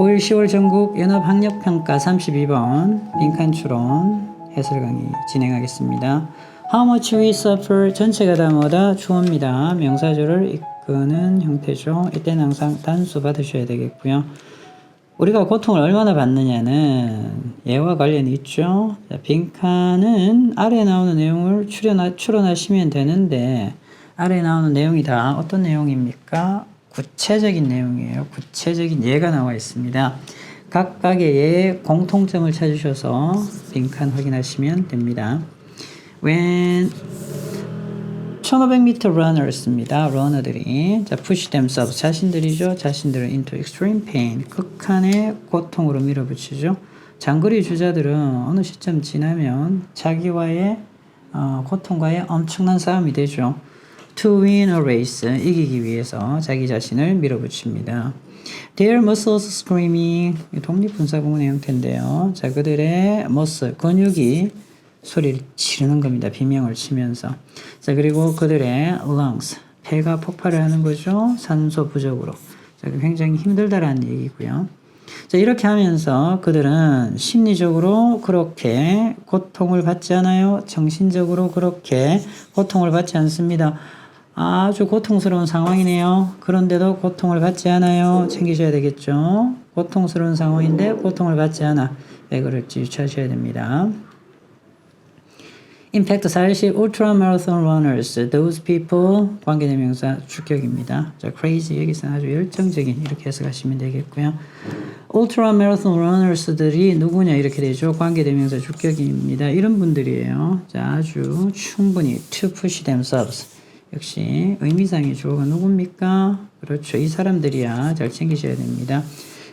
9일 10월 전국 연합학력평가 32번 빈칸 추론 해설 강의 진행하겠습니다. How much we suffer 전체가 다 뭐다? 주어입니다. 명사조를 이끄는 형태죠. 이때는 항상 단수 받으셔야 되겠고요. 우리가 고통을 얼마나 받느냐는 얘와 관련이 있죠. 자, 빈칸은 아래 나오는 내용을 추론하, 추론하시면 되는데 아래 나오는 내용이 다 어떤 내용입니까? 구체적인 내용이에요. 구체적인 예가 나와 있습니다. 각각의 예의 공통점을 찾으셔서 빈칸 확인하시면 됩니다. When 1500m runners입니다. 러너들이 자 push themselves 자신들이죠. 자신들을 into extreme pain 극한의 고통으로 밀어붙이죠. 장거리 주자들은 어느 시점 지나면 자기와의 어, 고통과의 엄청난 싸움이 되죠. To win a race 이기기 위해서 자기 자신을 밀어붙입니다. Their muscles screaming 독립분사구문의 형태인데요. 자 그들의 muscle 근육이 소리를 지르는 겁니다. 비명을 치면서. 자, 그리고 그들의 lungs, 폐가 폭발을 하는 거죠. 산소 부족으로. 자, 굉장히 힘들다라는 얘기고요. 자, 이렇게 하면서 그들은 심리적으로 그렇게 고통을 받지 않아요. 정신적으로 그렇게 고통을 받지 않습니다. 아주 고통스러운 상황이네요. 그런데도 고통을 받지 않아요. 챙기셔야 되겠죠. 고통스러운 상황인데 고통을 받지 않아. 왜 그럴지 유추하셔야 됩니다. Fact, 40 ultra marathon runners, those people 관계대명사 주격입니다. 자, crazy 여기서 아주 열정적인 이렇게 해석하시면 되겠고요. ultra marathon runners들이 누구냐 이렇게 되죠. 관계대명사 주격입니다. 이런 분들이에요. 자, 아주 충분히 to push themselves. 역시 의미상의 주어가 누굽니까? 그렇죠. 이 사람들이야 잘 챙기셔야 됩니다.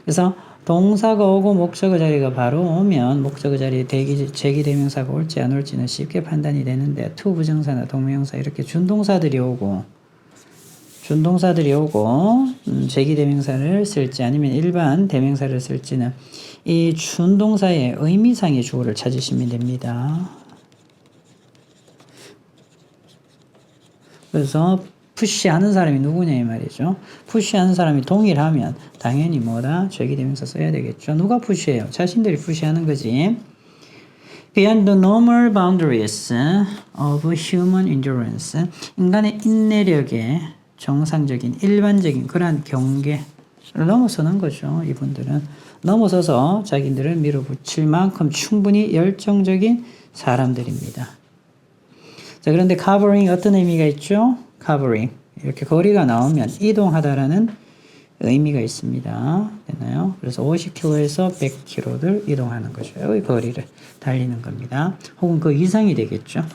그래서 동사가 오고 목적어 자리가 바로 오면 목적어 자리에 대기 제기대명사가 올지 안 올지는 쉽게 판단이 되는데 투 부정사나 동명사 이렇게 준동사들이 오고 준동사들이 오고 음, 제기대명사를 쓸지 아니면 일반 대명사를 쓸지는 이 준동사의 의미상의 주어를 찾으시면 됩니다. 그래서 푸시하는 사람이 누구냐 이 말이죠. 푸시하는 사람이 동일하면 당연히 뭐다 죄기대명사 써야 되겠죠. 누가 푸시해요? 자신들이 푸시하는 거지. Beyond the normal boundaries of human endurance, 인간의 인내력의 정상적인 일반적인 그러한 경계를 넘어서는 거죠. 이분들은 넘어서서 자기들을 밀어붙일 만큼 충분히 열정적인 사람들입니다. 자, 그런데 covering 어떤 의미가 있죠? covering. 이렇게 거리가 나오면 이동하다라는 의미가 있습니다. 됐나요? 그래서 50km에서 100km를 이동하는 거죠. 이 거리를 달리는 겁니다. 혹은 그 이상이 되겠죠.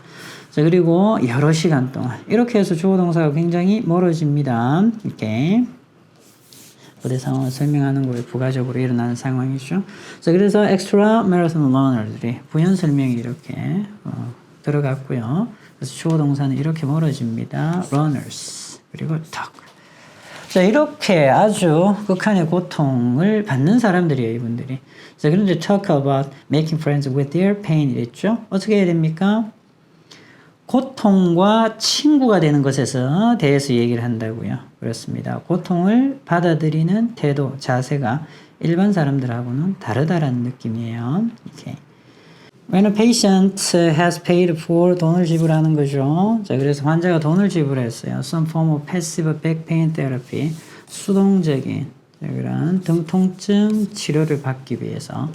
자, 그리고 여러 시간 동안. 이렇게 해서 주어 동사가 굉장히 멀어집니다. 이렇게. 부대 상황을 설명하는 거에 부가적으로 일어나는 상황이죠. 자, 그래서 extra marathon runner들이 부연 설명이 이렇게 어, 들어갔고요. 그래서 주어 동사는 이렇게 멀어집니다. runners 그리고 talk. 자 이렇게 아주 극한의 고통을 받는 사람들이에요 이분들이. 자 그런데 talk about making friends with their pain 이랬죠. 어떻게 해야 됩니까? 고통과 친구가 되는 것에서 대해서 얘기를 한다고요. 그렇습니다. 고통을 받아들이는 태도, 자세가 일반 사람들하고는 다르다라는 느낌이에요. 이렇게. When a patient has paid for 돈을 지불하는 거죠. 자, 그래서 환자가 돈을 지불했어요. Some form of passive back pain therapy. 수동적인 그런 등 통증 치료를 받기 위해서.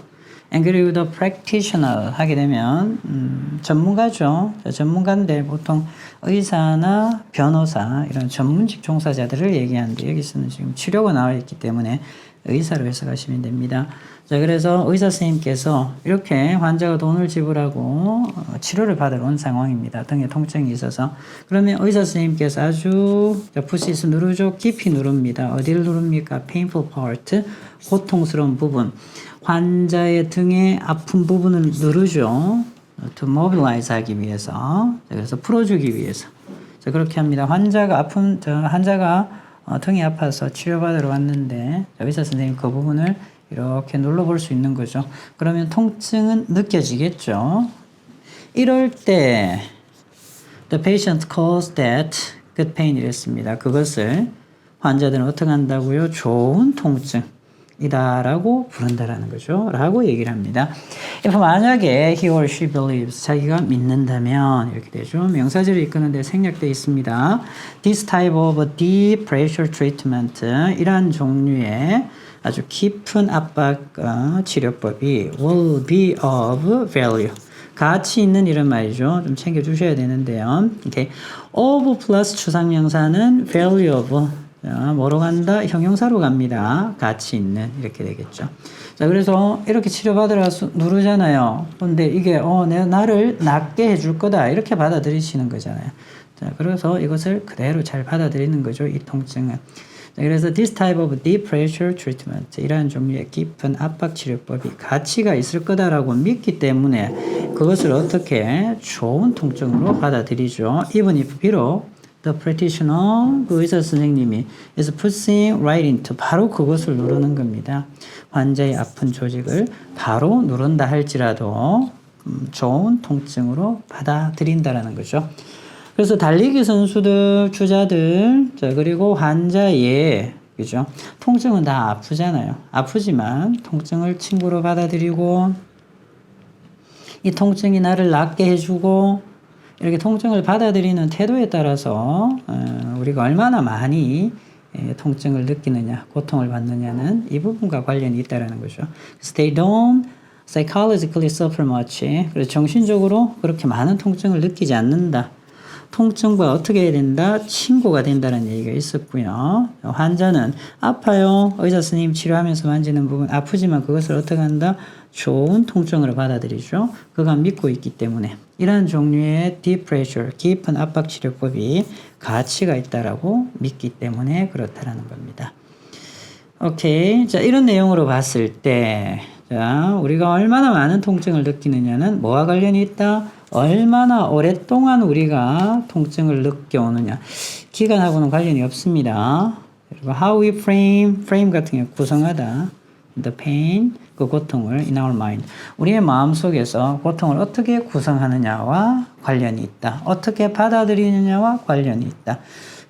And 그리고 the practitioner 하게 되면 음, 전문가죠. 자, 전문가인데 보통 의사나 변호사 이런 전문직 종사자들을 얘기하는데 여기서는 지금 치료가 나와 있기 때문에 의사로 해석하시면 됩니다. 자, 그래서 의사 선생님께서 이렇게 환자가 돈을 지불하고 어, 치료를 받으러 온 상황입니다. 등에 통증이 있어서. 그러면 의사 선생님께서 아주 푸시스 누르죠. 깊이 누릅니다. 어디를 누릅니까? painful part. 고통스러운 부분. 환자의 등의 아픈 부분을 누르죠. to mobilize 하기 위해서. 그래서 풀어주기 위해서. 자, 그렇게 합니다. 환자가 아픈, 환자가 어, 등이 아파서 치료받으러 왔는데 의사 선생님 그 부분을 이렇게 눌러볼 수 있는 거죠. 그러면 통증은 느껴지겠죠. 이럴 때 the patient calls that good pain 이랬습니다. 그것을 환자들은 어떻게 한다고요? 좋은 통증. 이다라고 부른다라는 거죠. 라고 얘기를 합니다. if 만약에 he or she believes 자기가 믿는다면 이렇게 되죠. 명사절을 이끄는데 생략되어 있습니다. this type of deep pressure treatment 이러한 종류의 아주 깊은 압박 어, 치료법이 will be of value 가치 있는 이런 말이죠. 좀 챙겨 주셔야 되는데요. 이렇게 of 플러스 추상명사는 value of 자, 뭐로 간다? 형용사로 갑니다. 가치 있는 이렇게 되겠죠. 자, 그래서 이렇게 치료받으라 수- 누르잖아요. 근데 이게 어, 내가 나를 낫게 해줄 거다 이렇게 받아들이시는 거잖아요. 자, 그래서 이것을 그대로 잘 받아들이는 거죠. 이 통증은. 자, 그래서 this type of deep pressure treatment 이러한 종류의 깊은 압박 치료법이 가치가 있을 거다라고 믿기 때문에 그것을 어떻게 좋은 통증으로 받아들이죠. even 비록 the practitioner 그 의사 선생님이 is pushing right into 바로 그것을 누르는 겁니다. 환자의 아픈 조직을 바로 누른다 할지라도 음, 좋은 통증으로 받아들인다라는 거죠. 그래서 달리기 선수들, 주자들, 자, 그리고 환자의, 그죠? 통증은 다 아프잖아요. 아프지만 통증을 친구로 받아들이고, 이 통증이 나를 낫게 해주고, 이렇게 통증을 받아들이는 태도에 따라서, 어, 우리가 얼마나 많이 예, 통증을 느끼느냐, 고통을 받느냐는 이 부분과 관련이 있다라는 거죠. 그래서 they don't psychologically suffer much. 그래서 정신적으로 그렇게 많은 통증을 느끼지 않는다. 통증과 어떻게 해야 된다? 친구가 된다는 얘기가 있었고요. 환자는 아파요. 의사 선생님 치료하면서 만지는 부분 아프지만 그것을 어떻게 한다? 좋은 통증으로 받아들이죠. 그가 믿고 있기 때문에 이러한 종류의 deep pressure, 깊은 압박 치료법이 가치가 있다라고 믿기 때문에 그렇다라는 겁니다. 오케이. 자, 이런 내용으로 봤을 때, 자, 우리가 얼마나 많은 통증을 느끼느냐는 뭐와 관련이 있다? 얼마나 오랫동안 우리가 통증을 느껴오느냐. 기간하고는 관련이 없습니다. 그리고 how we frame, frame 같은 경우 구성하다. The pain, 그 고통을 in our mind. 우리의 마음 속에서 고통을 어떻게 구성하느냐와 관련이 있다. 어떻게 받아들이느냐와 관련이 있다.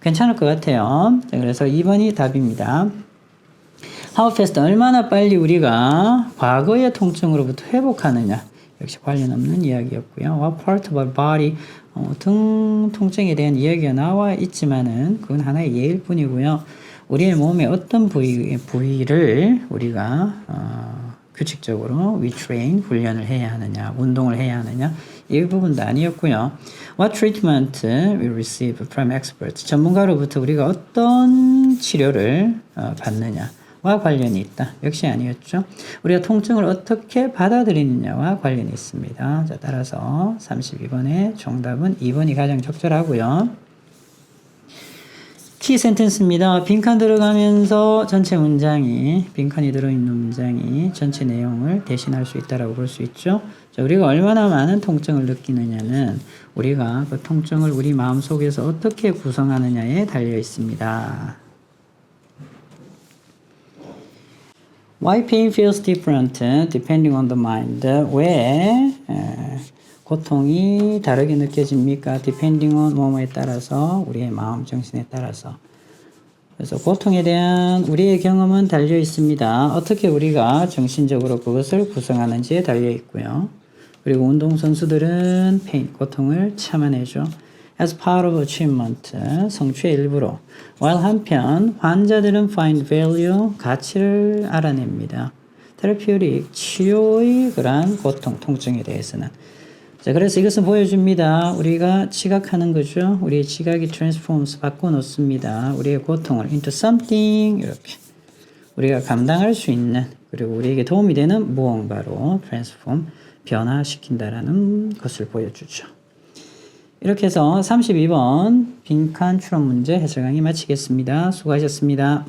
괜찮을 것 같아요. 자, 그래서 2번이 답입니다. How fast 얼마나 빨리 우리가 과거의 통증으로부터 회복하느냐 역시 관련 없는 이야기였고요. What part of our body 어, 등 통증에 대한 이야기가 나와 있지만은 그건 하나의 예일 뿐이고요. 우리의 몸의 어떤 부위 부위를 우리가 어, 규칙적으로 retrain 훈련을 해야 하느냐, 운동을 해야 하느냐 이 부분도 아니었고요. What treatment we receive from experts 전문가로부터 우리가 어떤 치료를 어, 받느냐. 와 관련이 있다. 역시 아니었죠. 우리가 통증을 어떻게 받아들이느냐와 관련이 있습니다. 자, 따라서 32번의 정답은 2번이 가장 적절하고요. 키 센텐스입니다. 빈칸 들어가면서 전체 문장이 빈칸이 들어있는 문장이 전체 내용을 대신할 수 있다라고 볼 수 있죠. 자, 우리가 얼마나 많은 통증을 느끼느냐는 우리가 그 통증을 우리 마음 속에서 어떻게 구성하느냐에 달려 있습니다. Why pain feels different depending on the mind? 왜 에, 고통이 다르게 느껴집니까? depending on 뭐뭐에 따라서 우리의 마음 정신에 따라서 그래서 고통에 대한 우리의 경험은 달려 있습니다. 어떻게 우리가 정신적으로 그것을 구성하는지에 달려 있고요. 그리고 운동 선수들은 페인 고통을 참아내죠. as part of achievement 성취의 일부로 while 한편 환자들은 find value 가치를 알아냅니다. therapeutic 치료의 그러한 고통 통증에 대해서는 자 그래서 이것은 보여줍니다. 우리가 지각하는 거죠. 우리의 지각이 transforms 바꿔놓습니다. 우리의 고통을 into something 이렇게 우리가 감당할 수 있는 그리고 우리에게 도움이 되는 무언가로 transform 변화시킨다라는 것을 보여주죠. 이렇게 해서 32번 빈칸 추론 문제 해설 강의 마치겠습니다. 수고하셨습니다.